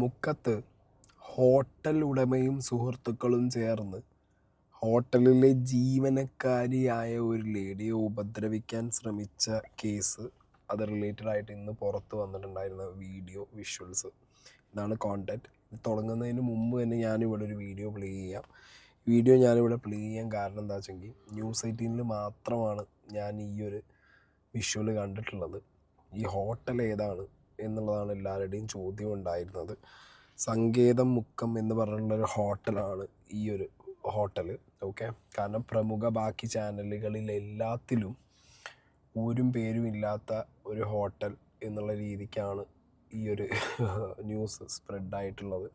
മുക്കത്ത് ഹോട്ടൽ ഉടമയും സുഹൃത്തുക്കളും ചേർന്ന് ഹോട്ടലിലെ ജീവനക്കാരിയായ ഒരു ലേഡിയെ ഉപദ്രവിക്കാൻ ശ്രമിച്ച കേസ് അത് റിലേറ്റഡ് ആയിട്ട് ഇന്ന് പുറത്ത് വന്നിട്ടുണ്ടായിരുന്ന വീഡിയോ വിഷ്വൽസ് ഇതാണ് കോണ്ടന്റ് തുടങ്ങുന്നതിന് മുമ്പ് തന്നെ ഞാനിവിടെ ഒരു വീഡിയോ പ്ലേ ചെയ്യാം. വീഡിയോ ഞാനിവിടെ പ്ലേ ചെയ്യാൻ കാരണം എന്താ വെച്ചെങ്കിൽ ന്യൂസ് എയ്റ്റീനിൽ മാത്രമാണ് ഞാൻ ഈ ഒരു വിഷ്വൽ കണ്ടിട്ടുള്ളത്. ഈ ഹോട്ടൽ ഏതാണ്? എന്നുള്ളതാണ് എല്ലാവരുടെയും ചോദ്യം ഉണ്ടായിരുന്നത്. സങ്കേതം മുക്കം എന്ന് പറഞ്ഞിട്ടുള്ള ഒരു ഹോട്ടലാണ് ഈ ഒരു ഹോട്ടൽ ഓക്കെ? കാരണം പ്രമുഖ ബാക്കി ചാനലുകളിൽ എല്ലാത്തിലും ഊരും പേരും ഇല്ലാത്ത ഒരു ഹോട്ടൽ എന്നുള്ള രീതിക്കാണ് ഈ ഒരു ന്യൂസ് സ്പ്രെഡായിട്ടുള്ളത്.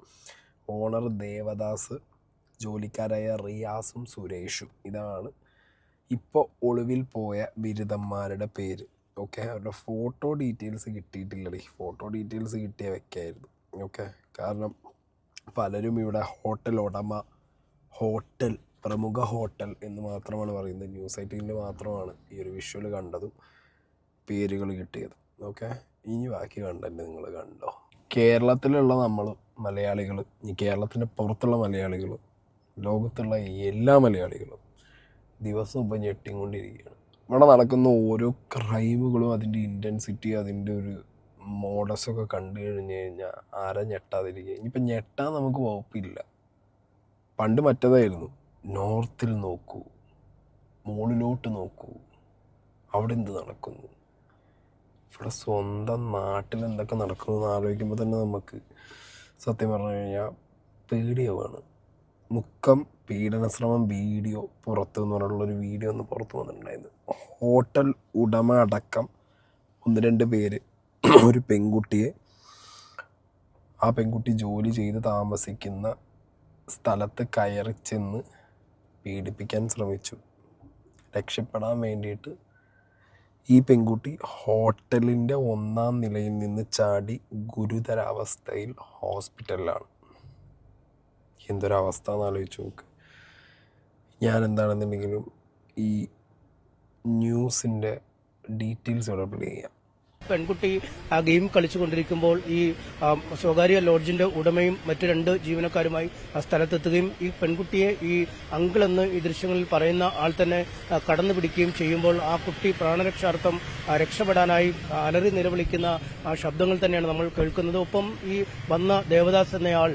ഓണർ ദേവദാസ് ജോലിക്കാരായ റിയാസും സുരേഷും ഇതാണ്. ഇപ്പോൾ ഒളിവിൽ പോയ ബിരുദന്മാരുടെ പേര്. ഓക്കെ അവരുടെ ഫോട്ടോ ഡീറ്റെയിൽസ് കിട്ടിയിട്ടില്ലടി. ഫോട്ടോ ഡീറ്റെയിൽസ് കിട്ടിയ വെക്കായിരുന്നു. ഓക്കെ കാരണം പലരും ഇവിടെ ഹോട്ടൽ ഉടമ ഹോട്ടൽ പ്രമുഖ ഹോട്ടൽ എന്ന് മാത്രമാണ് പറയുന്നത്. ന്യൂസ് ഐറ്റീനിൽ മാത്രമാണ് ഈ ഒരു വിഷ്വൽ കണ്ടതും പേരുകൾ കിട്ടിയത്. ഓക്കെ ഇനി ബാക്കി കണ്ടന്റ് നിങ്ങൾ കണ്ടോ? കേരളത്തിലുള്ള നമ്മൾ മലയാളികൾ ഇനി കേരളത്തിന്റെ പുറത്തുള്ള മലയാളികൾ ലോകത്തുള്ള എല്ലാ മലയാളികളും ദിവസം ഇപ്പം ഞെട്ടിക്കൊണ്ടിരിക്കുകയാണ്. ഇവിടെ നടക്കുന്ന ഓരോ ക്രൈമുകളും അതിന്റെ ഇന്റൻസിറ്റി അതിന്റെ ഒരു മോഡസൊക്കെ കണ്ടു കഴിഞ്ഞ് കഴിഞ്ഞാൽ ആരാ ഞെട്ടാതിരിക്കുക. ഇനിയിപ്പോൾ ഞെട്ടാൻ നമുക്ക് വകുപ്പില്ല. പണ്ട് മറ്റേതായിരുന്നു. നോർത്തിൽ നോക്കൂ. മുകളിലോട്ട് നോക്കൂ. അവിടെ എന്ത് നടക്കുന്നു? ഇവിടെ സ്വന്തം നാട്ടിൽ എന്തൊക്കെ നടക്കുന്നു എന്ന് ആലോചിക്കുമ്പോൾ തന്നെ നമുക്ക് സത്യം പറഞ്ഞു കഴിഞ്ഞാൽ പേടിയാവാണ്. മുക്കം പീഡനശ്രമം വീഡിയോ പുറത്ത് എന്ന് പറഞ്ഞുള്ളൊരു വീഡിയോ ഒന്ന് പുറത്ത് വന്നിട്ടുണ്ടായിരുന്നു. ഹോട്ടൽ ഉടമ അടക്കം ഒന്ന് രണ്ട് പേര് ഒരു പെൺകുട്ടിയെ ആ പെൺകുട്ടി ജോലി ചെയ്ത് താമസിക്കുന്ന സ്ഥലത്ത് കയറി ചെന്ന് പീഡിപ്പിക്കാൻ ശ്രമിച്ചു. രക്ഷപ്പെടാൻ വേണ്ടിയിട്ട് ഈ പെൺകുട്ടി ഹോട്ടലിന്റെ ഒന്നാം നിലയിൽ നിന്ന് ചാടി ഗുരുതരാവസ്ഥയിൽ ഹോസ്പിറ്റലിലാണ്. എന്തൊരവസ്ഥ എന്ന് ആലോചിച്ച് നോക്ക്. ഞാൻ എന്താണെന്നുണ്ടെങ്കിലും ഈ ന്യൂസിന്റെ ഡീറ്റെയിൽസ് ഇവിടെ പ്ലേ ചെയ്യാം. പെൺകുട്ടി ആ ഗെയിം കളിച്ചുകൊണ്ടിരിക്കുമ്പോൾ ഈ സ്വകാര്യ ലോഡ്ജിന്റെ ഉടമയും മറ്റു രണ്ട് ജീവനക്കാരുമായി ആ സ്ഥലത്തെത്തുകയും ഈ പെൺകുട്ടിയെ ഈ അങ്കിൾ എന്ന് ഈ ദൃശ്യങ്ങളിൽ പറയുന്ന ആൾ തന്നെ കടന്നു പിടിക്കുകയും ചെയ്യുമ്പോൾ ആ കുട്ടി പ്രാണരക്ഷാർത്ഥം രക്ഷപ്പെടാനായി അലറി നിലവിളിക്കുന്ന ആ ശബ്ദങ്ങൾ തന്നെയാണ് നമ്മൾ കേൾക്കുന്നത്. ഒപ്പം ഈ വന്ന ദേവദാസ് എന്നയാൾ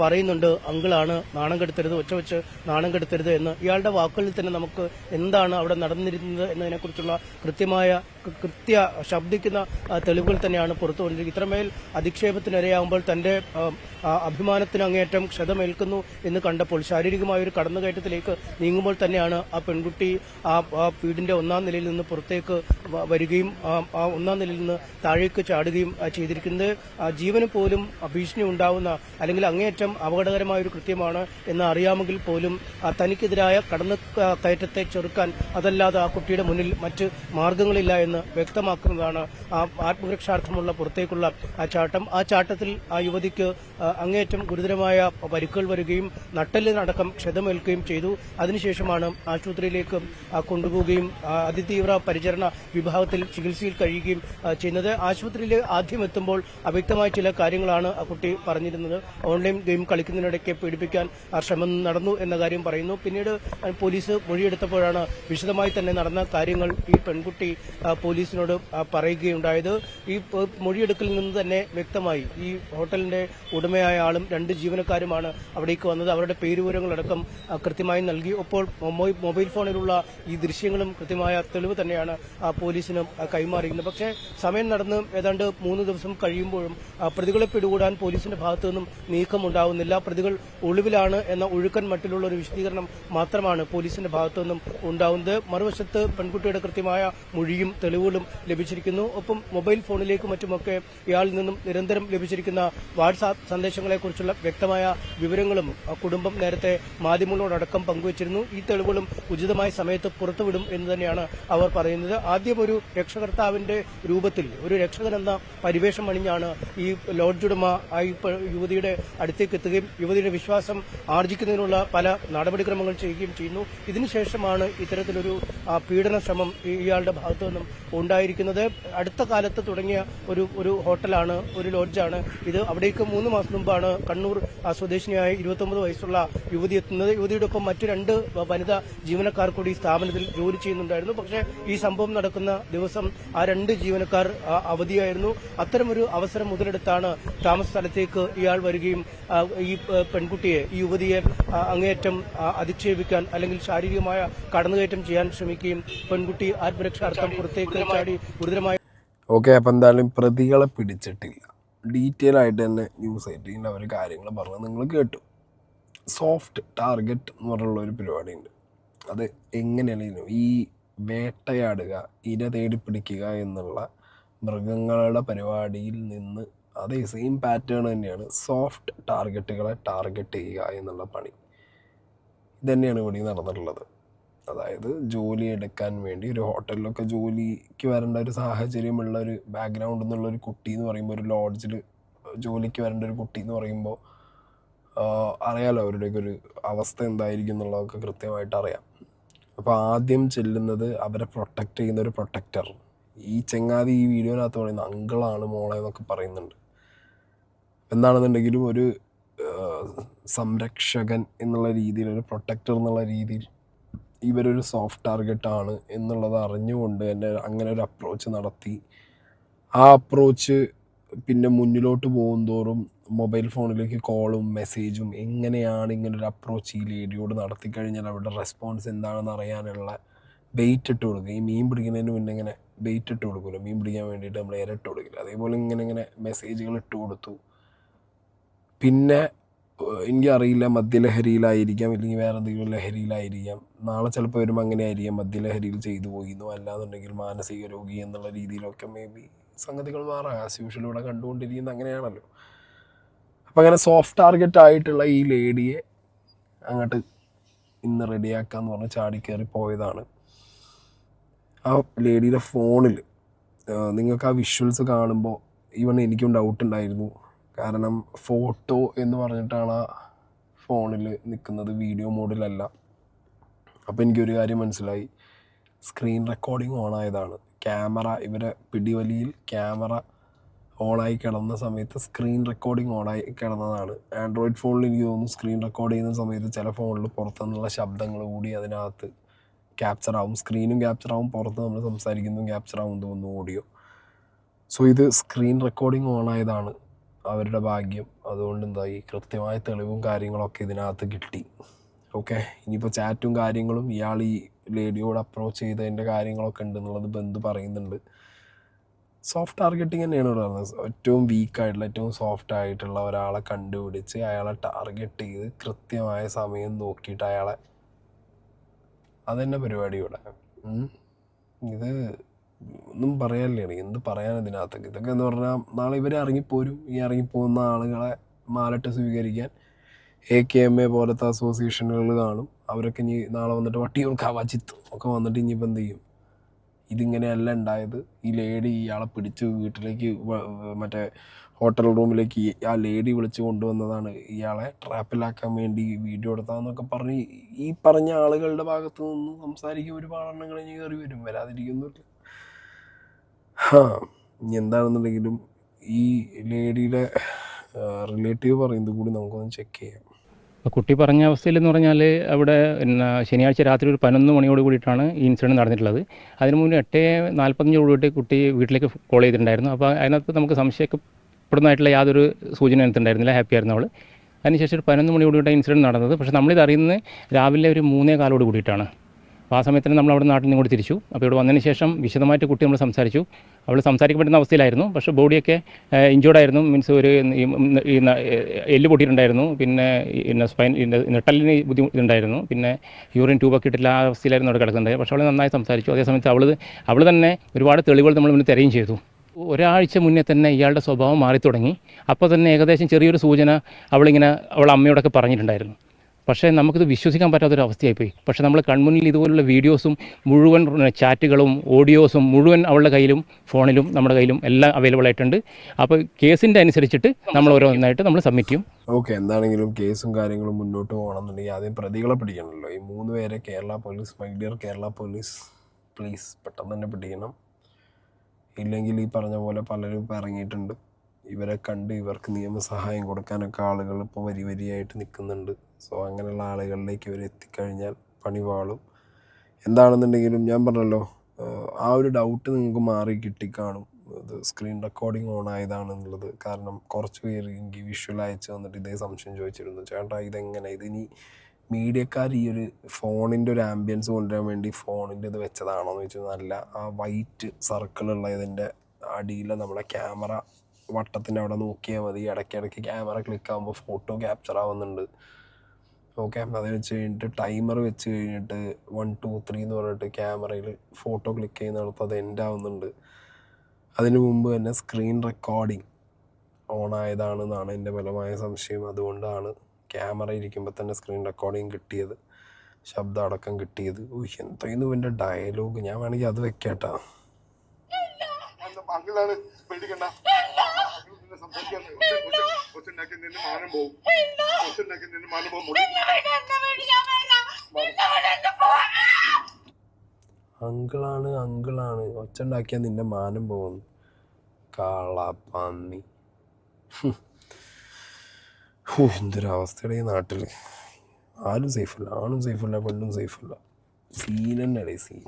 പറയുന്നുണ്ട് അങ്കിളാണ് നാണം കെടുത്തരുത് ഒച്ച വെച്ച് നാണം കെടുത്തരുത് എന്ന്. ഇയാളുടെ വാക്കുകളിൽ തന്നെ നമുക്ക് എന്താണ് അവിടെ നടന്നിരുന്നത് എന്നതിനെക്കുറിച്ചുള്ള കൃത്യമായ കൃത്യ ശബ്ദിക്കുന്ന തെളിവുകൾ തന്നെയാണ് പുറത്തു കൊണ്ടിരിക്കുന്നത് ഇത്രമേൽ അധിക്ഷേപത്തിനിരയാകുമ്പോൾ തന്റെ അഭിമാനത്തിന് അങ്ങേയറ്റം ക്ഷതമേൽക്കുന്നു എന്ന് കണ്ടപ്പോൾ ശാരീരികമായ ഒരു കടന്നുകയറ്റത്തിലേക്ക് നീങ്ങുമ്പോൾ തന്നെയാണ് ആ പെൺകുട്ടി ആ വീടിന്റെ ഒന്നാം നിലയിൽ നിന്ന് പുറത്തേക്ക് വരികയും ആ ഒന്നാം നിലയിൽ നിന്ന് താഴേക്ക് ചാടുകയും ചെയ്തിരിക്കുന്നത് ജീവന് പോലും ഭീഷണി ഉണ്ടാവുന്ന അല്ലെങ്കിൽ അങ്ങേയറ്റം അപകടകരമായ ഒരു കൃത്യമാണ് എന്ന് അറിയാമെങ്കിൽ പോലും തനിക്കെതിരായ കടന്നു കയറ്റത്തെ ചെറുക്കാൻ അതല്ലാതെ ആ കുട്ടിയുടെ മുന്നിൽ മറ്റ് മാർഗങ്ങളില്ല എന്ന് വ്യക്തമാക്കുന്നതാണ് ആ ആത്മരക്ഷാർത്ഥമുള്ള പുറത്തേക്കുള്ള ആ ചാട്ടം. ആ ചാട്ടത്തിൽ ആ യുവതിക്ക് അങ്ങേയറ്റം ഗുരുതരമായ പരിക്കുകൾ വരികയും നട്ടലിനടക്കം ക്ഷതമേൽക്കുകയും ചെയ്തു. അതിനുശേഷമാണ് ആശുപത്രിയിലേക്ക് കൊണ്ടുപോവുകയും അതിതീവ്ര പരിചരണ വിഭാഗത്തിൽ ചികിത്സയിൽ കഴിയുകയും ചെയ്യുന്നത്. ആശുപത്രിയിൽ ആദ്യം എത്തുമ്പോൾ അവ്യക്തമായ ചില കാര്യങ്ങളാണ് ആ കുട്ടി പറഞ്ഞിരുന്നത്. ഓൺലൈൻ ഗെയിം കളിക്കുന്നതിനിടയ്ക്ക് പീഡിപ്പിക്കാൻ ശ്രമം നടന്നു എന്ന കാര്യം പറയുന്നു. പിന്നീട് പോലീസ് മൊഴിയെടുത്തപ്പോഴാണ് വിശദമായി തന്നെ നടന്ന കാര്യങ്ങൾ ഈ പെൺകുട്ടി പോലീസിനോട് ആ, പറയുകയുണ്ടായത് ഈ മൊഴിയെടുക്കലിൽ നിന്ന് തന്നെ വ്യക്തമായി ഈ ഹോട്ടലിന്റെ ഉടമയായ ആളും രണ്ട് ജീവനക്കാരുമാണ് അവിടേക്ക് വന്നത്. അവരുടെ പേരുവിവരങ്ങളടക്കം കൃത്യമായി നൽകി. ഒപ്പോൾ മൊബൈൽ ഫോണിലുള്ള ഈ ദൃശ്യങ്ങളും കൃത്യമായ തെളിവ് തന്നെയാണ് പോലീസിന് കൈമാറിയിരുന്നത്. പക്ഷേ സമയം നടന്ന് ഏതാണ്ട് മൂന്ന് ദിവസം കഴിയുമ്പോഴും പ്രതികളെ പിടികൂടാൻ പോലീസിന്റെ ഭാഗത്തു നിന്നും നീക്കമുണ്ടാവുന്നില്ല. പ്രതികൾ ഒളിവിലാണ് എന്ന ഒഴുക്കൻ മട്ടിലുള്ള ഒരു വിശദീകരണം മാത്രമാണ് പോലീസിന്റെ ഭാഗത്തു നിന്നും ഉണ്ടാവുന്നത്. മറുവശത്ത് പെൺകുട്ടിയുടെ കൃത്യമായ മൊഴിയും തെളിവുകളും ലഭിച്ചിരിക്കുന്നു. ഒപ്പം മൊബൈൽ ഫോണിലേക്കും മറ്റുമൊക്കെ ഇയാളിൽ നിന്നും നിരന്തരം ലഭിച്ചിരിക്കുന്ന വാട്സാപ്പ് സന്ദേശങ്ങളെക്കുറിച്ചുള്ള വ്യക്തമായ വിവരങ്ങളും കുടുംബം നേരത്തെ മാധ്യമങ്ങളോടക്കം പങ്കുവച്ചിരുന്നു. ഈ തെളിവുകളും ഉചിതമായ സമയത്ത് പുറത്തുവിടും എന്ന് തന്നെയാണ് അവർ പറയുന്നത്. ആദ്യം ഒരു രക്ഷകർത്താവിന്റെ രൂപത്തിൽ ഒരു രക്ഷകൻ എന്ന പരിവേഷം അണിഞ്ഞാണ് ഈ ലോഡ്ജുടമ ആ യുവതിയുടെ അടുത്തേക്ക് എത്തുകയും യുവതിയുടെ വിശ്വാസം ആർജിക്കുന്നതിനുള്ള പല നടപടിക്രമങ്ങൾ ചെയ്യുകയും ചെയ്യുന്നു. ഇതിനുശേഷമാണ് ഇത്തരത്തിലൊരു പീഡന ശ്രമം ഇയാളുടെ ഭാഗത്തു നിന്നും ഉണ്ടായിരിക്കുന്നത്. അടുത്ത കാലത്ത് തുടങ്ങിയ ഒരു ഒരു ഹോട്ടലാണ് ഒരു ലോഡ്ജാണ്. ഇത് അവിടേക്ക് മൂന്ന് മാസം മുമ്പാണ് കണ്ണൂർ സ്വദേശിനിയായ ഇരുപത്തൊമ്പത് വയസ്സുള്ള യുവതി എത്തുന്നത്. യുവതിയുടെ ഒപ്പം മറ്റു രണ്ട് വനിതാ ജീവനക്കാർ കൂടി സ്ഥാപനത്തിൽ ജോലി ചെയ്യുന്നുണ്ടായിരുന്നു. പക്ഷേ ഈ സംഭവം നടക്കുന്ന ദിവസം ആ രണ്ട് ജീവനക്കാർ അവധിയായിരുന്നു. അത്തരമൊരു അവസരം മുതലെടുത്താണ് താമസ സ്ഥലത്തേക്ക് ഇയാൾ വരികയും ഈ പെൺകുട്ടിയെ ഈ യുവതിയെ അങ്ങേയറ്റം അധിക്ഷേപിക്കാൻ അല്ലെങ്കിൽ ശാരീരികമായ കടന്നുകയറ്റം ചെയ്യാൻ ശ്രമിക്കുകയും പെൺകുട്ടി ആത്മരക്ഷാർത്ഥം പുറത്തേക്ക് ചാടി ഗുരുതരമായ ഓക്കെ അപ്പം എന്തായാലും പ്രതികളെ പിടിച്ചിട്ടില്ല. ഡീറ്റെയിൽ ആയിട്ട് തന്നെ ന്യൂസ് എയ്റ്റീനിൽ അവർ കാര്യങ്ങൾ പറഞ്ഞ് നിങ്ങൾ കേട്ടു. സോഫ്റ്റ് ടാർഗറ്റ് എന്ന് പറഞ്ഞുള്ള ഒരു പരിപാടിയുണ്ട്. അത് എങ്ങനെയാണെങ്കിലും ഈ വേട്ടയാടുക ഇര തേടി പിടിക്കുക എന്നുള്ള മൃഗങ്ങളുടെ പരിപാടിയിൽ നിന്ന് അതേ സെയിം പാറ്റേൺ തന്നെയാണ് സോഫ്റ്റ് ടാർഗറ്റുകളെ ടാർഗറ്റ് ചെയ്യുക എന്നുള്ള പണി. ഇതന്നെയാണ് ഇവിടെ നടന്നിട്ടുള്ളത്. അതായത് ജോലി എടുക്കാൻ വേണ്ടി ഒരു ഹോട്ടലിലൊക്കെ ജോലിക്ക് വരേണ്ട ഒരു സാഹചര്യമുള്ള ഒരു ബാക്ക്ഗ്രൗണ്ട് എന്നുള്ള ഒരു കുട്ടി എന്ന് പറയുമ്പോൾ ഒരു ലോഡ്ജിൽ ജോലിക്ക് വരേണ്ട ഒരു കുട്ടി എന്ന് പറയുമ്പോൾ അറിയാലോ അവരുടെയൊക്കെ ഒരു അവസ്ഥ എന്തായിരിക്കും എന്നുള്ളതൊക്കെ കൃത്യമായിട്ട് അറിയാം. അപ്പോൾ ആദ്യം ചെല്ലുന്നത് അവരെ പ്രൊട്ടക്റ്റ് ചെയ്യുന്ന ഒരു പ്രൊട്ടക്റ്റർ ഈ ചെങ്ങാതി ഈ വീഡിയോനകത്ത് പറയുന്ന അങ്കിളാണ് മോളെ എന്നൊക്കെ പറയുന്നുണ്ട്. എന്താണെന്നുണ്ടെങ്കിലും ഒരു സംരക്ഷകൻ എന്നുള്ള രീതിയിൽ ഒരു പ്രൊട്ടക്ടർ എന്നുള്ള രീതിയിൽ ഇവരൊരു സോഫ്റ്റ് ടാർഗറ്റ് ആണ് എന്നുള്ളത് അറിഞ്ഞുകൊണ്ട് തന്നെ അങ്ങനെ ഒരു അപ്രോച്ച് നടത്തി. ആ അപ്രോച്ച് പിന്നെ മുന്നിലോട്ട് പോകും തോറും മൊബൈൽ ഫോണിലേക്ക് കോളും മെസ്സേജും എങ്ങനെയാണ് ഇങ്ങനെ ഒരു അപ്രോച്ച് ഈ ലേഡിയോട് നടത്തി കഴിഞ്ഞാൽ അവരുടെ റെസ്പോൺസ് എന്താണെന്ന് അറിയാനുള്ള ബെയ്റ്റ് ഇട്ട് കൊടുക്കുക. ഈ മീൻ പിടിക്കുന്നതിന് മുന്നേ ഇങ്ങനെ ബെയ്റ്റ് ഇട്ട് കൊടുക്കില്ല മീൻ പിടിക്കാൻ വേണ്ടിയിട്ട് നമ്മൾ ഇട്ട് കൊടുക്കില്ല. അതേപോലെ ഇങ്ങനെ ഇങ്ങനെ മെസ്സേജുകൾ ഇട്ട് കൊടുത്തു. പിന്നെ എനിക്കറിയില്ല മദ്യലഹരിയിലായിരിക്കാം ഇല്ലെങ്കിൽ വേറെ എന്തെങ്കിലും ലഹരിയിലായിരിക്കാം. നാളെ ചിലപ്പോൾ വരുമ്പോൾ അങ്ങനെ ആയിരിക്കാം മദ്യലഹരിയിൽ ചെയ്തു പോയിന്നോ. അല്ലാന്നുണ്ടെങ്കിൽ മാനസിക രോഗി എന്നുള്ള രീതിയിലൊക്കെ മേ ബി സംഗതികൾ മാറാം. ആസ് യൂഷ്വൽ ഇവിടെ അങ്ങനെയാണല്ലോ. അപ്പം അങ്ങനെ സോഫ്റ്റ് ടാർഗറ്റ് ആയിട്ടുള്ള ഈ ലേഡിയെ അങ്ങോട്ട് ഇന്ന് റെഡിയാക്കാന്ന് പറഞ്ഞ് ചാടിക്കയറി പോയതാണ്. ആ ലേഡിയുടെ ഫോണിൽ നിങ്ങൾക്ക് ആ വിഷ്വൽസ് കാണുമ്പോൾ ഈവൺ എനിക്കും ഡൗട്ട് ഉണ്ടായിരുന്നു. കാരണം ഫോട്ടോ എന്ന് പറഞ്ഞിട്ടാണ് ആ ഫോണിൽ നിൽക്കുന്നത് വീഡിയോ മോഡിലല്ല. അപ്പോൾ എനിക്കൊരു കാര്യം മനസ്സിലായി. സ്ക്രീൻ റെക്കോർഡിംഗ് ഓണായതാണ് ക്യാമറ ഇവരെ പിടിവലിയിൽ ക്യാമറ ഓണായി കിടന്ന സമയത്ത് സ്ക്രീൻ റെക്കോർഡിംഗ് ഓണായി കിടന്നതാണ്. ആൻഡ്രോയിഡ് ഫോണിൽ എനിക്ക് തോന്നുന്നു സ്ക്രീൻ റെക്കോർഡ് ചെയ്യുന്ന സമയത്ത് ചില ഫോണിൽ പുറത്തുനിന്നുള്ള ശബ്ദങ്ങൾ കൂടി അതിനകത്ത് ക്യാപ്ചർ ആവും. സ്ക്രീനും ക്യാപ്ചർ ആവും പുറത്ത് നമ്മൾ സംസാരിക്കുന്നതും ക്യാപ്ചർ ആവും തോന്നുന്നു ഓഡിയോ സോ ഇത് സ്ക്രീൻ റെക്കോർഡിംഗ് ഓണായതാണ് അവരുടെ ഭാഗ്യം. അതുകൊണ്ട് എന്തായി? കൃത്യമായ തെളിവും കാര്യങ്ങളൊക്കെ ഇതിനകത്ത് കിട്ടി. ഓക്കെ? ഇനിയിപ്പോൾ ചാറ്റും കാര്യങ്ങളും ഇയാൾ ഈ ലേഡിയോട് അപ്രോച്ച് ചെയ്തതിന്റെ കാര്യങ്ങളൊക്കെ ഉണ്ട് എന്നുള്ളത് ബന്ധു പറയുന്നുണ്ട്? സോഫ്റ്റ് ടാർഗറ്റിംഗ് തന്നെയാണ് ഇവിടെ പറഞ്ഞത് ഏറ്റവും വീക്കായിട്ടുള്ള ഏറ്റവും സോഫ്റ്റ് ആയിട്ടുള്ള ഒരാളെ കണ്ടുപിടിച്ച് അയാളെ ടാർഗറ്റ് ചെയ്ത് കൃത്യമായ സമയം നോക്കിയിട്ട് അയാളെ. അതന്നെ പരിപാടി ഇവിടെ. ഇത് ഒന്നും പറയാനില്ലാണ് എന്ത് പറയാൻ ഇതിനകത്തൊക്കെ? ഇതൊക്കെ എന്ന് പറഞ്ഞാൽ നാളെ ഇവർ ഇറങ്ങിപ്പോരും ഈ ഇറങ്ങിപ്പോകുന്ന ആളുകളെ മാലിട്ട് സ്വീകരിക്കാൻ എ കെ എം എ പോലത്തെ അസോസിയേഷനുകൾ കാണും. അവരൊക്കെ ഇനി നാളെ വന്നിട്ട് വട്ടിയൂർ കവചിത്ത് ഒക്കെ വന്നിട്ട് ഇനിയിപ്പോൾ എന്ത് ചെയ്യും? ഇതിങ്ങനെയല്ല ഉണ്ടായത് ഈ ലേഡി ഇയാളെ പിടിച്ച് വീട്ടിലേക്ക് മറ്റേ ഹോട്ടൽ റൂമിലേക്ക് ആ ലേഡി വിളിച്ച് കൊണ്ടുവന്നതാണ് ഇയാളെ ട്രാപ്പിലാക്കാൻ വേണ്ടി വീഡിയോ എടുത്താന്നൊക്കെ പറഞ്ഞ് ഈ- ഈ പറഞ്ഞ ആളുകളുടെ ഭാഗത്തു നിന്ന് സംസാരിക്കും ഒരുപാട് എണ്ണങ്ങൾ ഇനി കയറി വരും. വരാതിരിക്കുന്നില്ല ഹാ എന്താണെന്നുണ്ടെങ്കിലും ഈ ലേഡിയുടെ റിലേറ്റീവ് പറയുന്നത് കൂടി നമുക്കൊന്ന് ചെക്ക് ചെയ്യാം. കുട്ടി പറഞ്ഞ അവസ്ഥയിൽ എന്ന് പറഞ്ഞാൽ അവിടെ ശനിയാഴ്ച രാത്രി ഒരു പതിനൊന്ന് മണിയോട് കൂടിയിട്ടാണ് ഈ ഇൻസിഡന്റ് നടന്നിട്ടുള്ളത്. അതിന് മുന്നേ എട്ട് നാൽപ്പത്തഞ്ചോട് കൂടി കുട്ടി വീട്ടിലേക്ക് കോൾ ചെയ്തിട്ടുണ്ടായിരുന്നു. അപ്പോൾ അതിനകത്ത് നമുക്ക് സംശയിക്കപ്പെടുന്നതായിട്ടുള്ള യാതൊരു സൂചന എടുത്തിട്ടുണ്ടായിരുന്നില്ല ഹാപ്പി ആയിരുന്നു അവൾ അതിനുശേഷം ഒരു പതിനൊന്ന് മണിയോട് കൂടിയിട്ടാണ് ഇൻസിഡന്റ് നടന്നത്. പക്ഷേ നമ്മളിത് അറിയുന്നത് രാവിലെ ഒരു മൂന്നേ കാലോട് കൂടിയിട്ടാണ്. അപ്പോൾ ആ സമയത്തിന് നമ്മൾ അവിടെ നാട്ടിൽ നിന്ന് തിരിച്ചു. അപ്പോൾ ഇവിടെ വന്നതിന് ശേഷം വിശദമായിട്ട് കുട്ടി നമ്മൾ സംസാരിച്ചു. അവൾ സംസാരിക്കാൻ പറ്റുന്ന അവസ്ഥയിലായിരുന്നു. പക്ഷേ ബോഡിയൊക്കെ ഇഞ്ചോർഡായിരുന്നു മീൻസ് ഒരു ഈ എല്ല് പൊട്ടിയിട്ടുണ്ടായിരുന്നു. പിന്നെ സ്പൈൻ നെട്ടലിന് ബുദ്ധിമുട്ടുണ്ടായിരുന്നു. പിന്നെ യൂറിൻ ട്യൂബൊക്കെ ഇട്ടില്ല ആ അവസ്ഥയിലായിരുന്നു അവിടെ കിടക്കുന്നത്. പക്ഷേ അവൾ നന്നായി സംസാരിച്ചു. അതേ സമയത്ത് അവൾ അവൾ തന്നെ ഒരുപാട് തെളിവുകൾ നമ്മൾ മുന്നിൽ തരുകയും ചെയ്തു. ഒരാഴ്ച മുന്നേ തന്നെ ഇയാളുടെ സ്വഭാവം മാറി തുടങ്ങി അപ്പോൾ തന്നെ ഏകദേശം ചെറിയൊരു സൂചന അവളിങ്ങനെ അവൾ അമ്മയോടൊക്കെ പറഞ്ഞിട്ടുണ്ടായിരുന്നു. പക്ഷേ നമുക്കിത് വിശ്വസിക്കാൻ പറ്റാത്തൊരവസ്ഥയായിപ്പോയി. പക്ഷേ നമ്മൾ കൺമുന്നിൽ ഇതുപോലുള്ള വീഡിയോസും മുഴുവൻ ചാറ്റുകളും ഓഡിയോസും മുഴുവൻ അവളുടെ കയ്യിലും ഫോണിലും നമ്മുടെ കയ്യിലും എല്ലാം അവൈലബിൾ ആയിട്ടുണ്ട്. അപ്പോൾ കേസിന്റെ അനുസരിച്ചിട്ട് നമ്മൾ ഓരോന്നായിട്ട് നമ്മൾ സബ്മിറ്റ് ചെയ്യും. ഓക്കെ എന്താണെങ്കിലും കേസും കാര്യങ്ങളും മുന്നോട്ട് പോകണമെന്നുണ്ടെങ്കിൽ ആദ്യം പ്രതികളെ പിടിക്കണമല്ലോ. ഈ മൂന്ന് പേരെ Kerala police my dear Kerala police please പെട്ടെന്ന് തന്നെ പിടിക്കണം. ഇല്ലെങ്കിൽ ഈ പറഞ്ഞ പോലെ പലരും ഇറങ്ങിയിട്ടുണ്ട്. ഇവരെ കണ്ട് ഇവർക്ക് നിയമസഹായം കൊടുക്കാനൊക്കെ ആളുകൾ ഇപ്പോൾ വരി വരിയായിട്ട് നിൽക്കുന്നുണ്ട്. സോ അങ്ങനെയുള്ള ആളുകളിലേക്ക് ഇവർ എത്തിക്കഴിഞ്ഞാൽ പണി വാളും എന്താണെന്നുണ്ടെങ്കിലും ഞാൻ പറഞ്ഞല്ലോ ആ ഒരു ഡൗട്ട് നിങ്ങൾക്ക് മാറി കിട്ടിക്കാണും. ഇത് സ്ക്രീൻ റെക്കോർഡിംഗ് ഓൺ ആയതാണെന്നുള്ളത്. കാരണം കുറച്ച് പേര് എനിക്ക് വിഷ്വൽ അയച്ചു വന്നിട്ട് ഇതേ സംശയം ചോദിച്ചിരുന്നു. ചേട്ടാ ഇതെങ്ങനെ? ഇതിനി മീഡിയക്കാർ ഈ ഒരു ഫോണിന്റെ ഒരു ആംബിയൻസ് കൊണ്ടുവരാൻ വേണ്ടി ഫോണിന്റെ ഇത് വെച്ചതാണോ എന്ന് ചോദിച്ചാൽ നല്ല ആ വൈറ്റ് സർക്കിളുള്ള ഇതിന്റെ അടിയിൽ നമ്മുടെ ക്യാമറ വട്ടത്തിന്റെ അവിടെ നോക്കിയാൽ മതി. ഇടയ്ക്കിടയ്ക്ക് ക്യാമറ ക്ലിക്ക് ആകുമ്പോൾ ഫോട്ടോ ക്യാപ്ചർ ആവുന്നുണ്ട്. ഓക്കെ അത് വെച്ച് കഴിഞ്ഞിട്ട് ടൈമർ വെച്ച് കഴിഞ്ഞിട്ട് വൺ ടു ത്രീ എന്ന് പറഞ്ഞിട്ട് ക്യാമറയിൽ ഫോട്ടോ ക്ലിക്ക് ചെയ്യുന്നിടത്ത് അത് എൻഡ് ആവുന്നുണ്ട്. അതിന് മുമ്പ് തന്നെ സ്ക്രീൻ റെക്കോർഡിങ് ഓൺ ആയതാണെന്നാണ് എന്റെ ബലമായ സംശയം. അതുകൊണ്ടാണ് ക്യാമറ ഇരിക്കുമ്പോൾ തന്നെ സ്ക്രീൻ റെക്കോർഡിങ് കിട്ടിയത് ശബ്ദം അടക്കം കിട്ടിയത്. ഓ എന്തായിരുന്നു എന്റെ ഡയലോഗ് ഞാൻ വേണമെങ്കിൽ അത് വെക്കാട്ടാ. അങ്കിളാണ് പേടിക്കണ്ട. നിന്നെ സംസാരിക്കാൻ ഒച്ചുണ്ടാക്കി നിന്നെ മാനം പോകും ഒച്ചുണ്ടാക്കി നിന്നെ മാനം പോകും അങ്കിളാണ് അങ്കിളാണ്. ഒച്ച ഉണ്ടാക്കിയാൽ നിന്റെ മാനം പോകും കാളാപ്പന്നി. എന്തൊരവസ്ഥയുടെ ഈ നാട്ടിൽ ആരും സേഫല്ല ആണും സേഫല്ല പെണ്ണും സേഫല്ല സീൻ തന്നെയാണ് സീൻ